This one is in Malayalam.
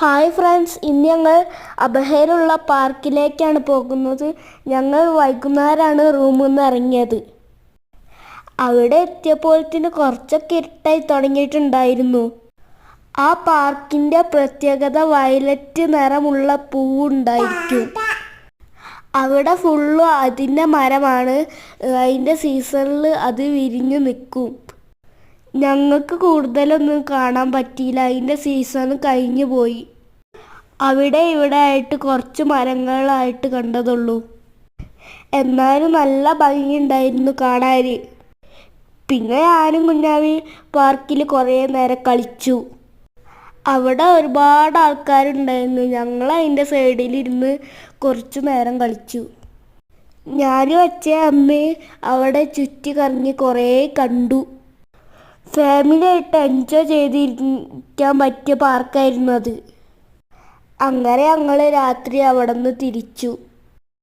ഹായ് ഫ്രണ്ട്സ് ഇന്ന് ഞങ്ങൾ അബഹേലുള്ള പാർക്കിലേക്കാണ് പോകുന്നത്. ഞങ്ങൾ വൈകുന്നേരമാണ് റൂമിൽ നിന്ന് ഇറങ്ങിയത്. അവിടെ എത്തിയപ്പോഴത്തിന് കുറച്ചൊക്കെ ഇരുട്ടായി തുടങ്ങിയിട്ടുണ്ടായിരുന്നു. ആ പാർക്കിന്റെ പ്രത്യേകത വയലറ്റ് നിറമുള്ള പൂവുണ്ടായിരിക്കും. അവിടെ ഫുള്ളും അതിന്റെ മരമാണ്. അതിന്റെ സീസണിൽ അത് വിരിഞ്ഞു നിൽക്കും. ഞങ്ങൾക്ക് കൂടുതലൊന്നും കാണാൻ പറ്റിയില്ല. അതിന്റെ സീസൺ കഴിഞ്ഞു പോയി. അവിടെ ഇവിടെ ആയിട്ട് കുറച്ച് മരങ്ങളായിട്ട് കണ്ടതുള്ളൂ. എന്നാലും നല്ല ഭംഗിയുണ്ടായിരുന്നു കാണാൻ. പിന്നെ ഞാനും കുഞ്ഞാവി പാർക്കിൽ കുറേ നേരം കളിച്ചു. അവിടെ ഒരുപാട് ആൾക്കാരുണ്ടായിരുന്നു. ഞങ്ങൾ അതിന്റെ സൈഡിലിരുന്ന് കുറച്ച് നേരം കളിച്ചു. ഞാനും അച്ഛൻ അമ്മയും അവിടെ ചുറ്റി കറങ്ങി കുറേ കണ്ടു. ഫാമിലി ആയിട്ട് എൻജോയ് ചെയ്തിരിക്കാൻ പറ്റിയ പാർക്കായിരുന്നു അത്. അങ്ങനെ ഞങ്ങൾ രാത്രി അവിടെ നിന്ന് തിരിച്ചു.